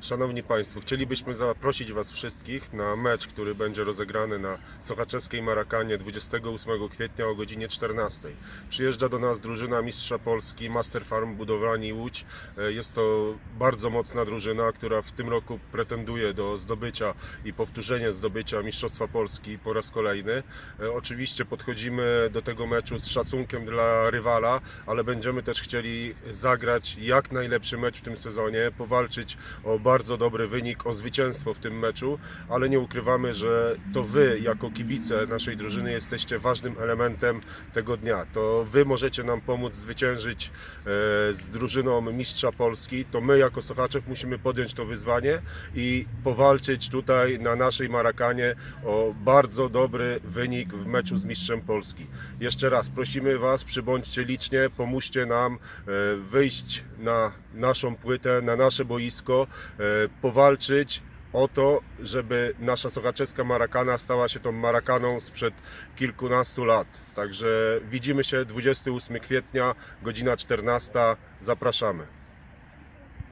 Szanowni Państwo, chcielibyśmy zaprosić Was wszystkich na mecz, który będzie rozegrany na Sochaczeskiej Marakanie 28 kwietnia o godzinie 14. Przyjeżdża do nas drużyna Mistrza Polski Master Farm Budowlani Łódź. E, Jest to bardzo mocna drużyna, która w tym roku pretenduje do zdobycia i powtórzenia zdobycia Mistrzostwa Polski po raz kolejny. E, Oczywiście podchodzimy do tego meczu z szacunkiem dla rywala, ale będziemy też chcieli zagrać jak najlepszy mecz w tym sezonie, powalczyć o bardzo dobry wynik, o zwycięstwo w tym meczu, ale nie ukrywamy, że to Wy jako kibice naszej drużyny jesteście ważnym elementem tego dnia. To Wy możecie nam pomóc zwyciężyć e, z drużyną Mistrza Polski. To my jako Sochaczew musimy podjąć to wyzwanie i powalczyć tutaj na naszej Marakanie o bardzo dobry wynik w meczu z Mistrzem Polski. Jeszcze raz prosimy Was, przybądźcie licznie, pomóżcie nam e, wyjść na naszą płytę, na nasze boisko, powalczyć o to, żeby nasza sochaczeska Marakana stała się tą Marakaną sprzed kilkunastu lat. Także widzimy się 28 kwietnia, godzina 14. Zapraszamy.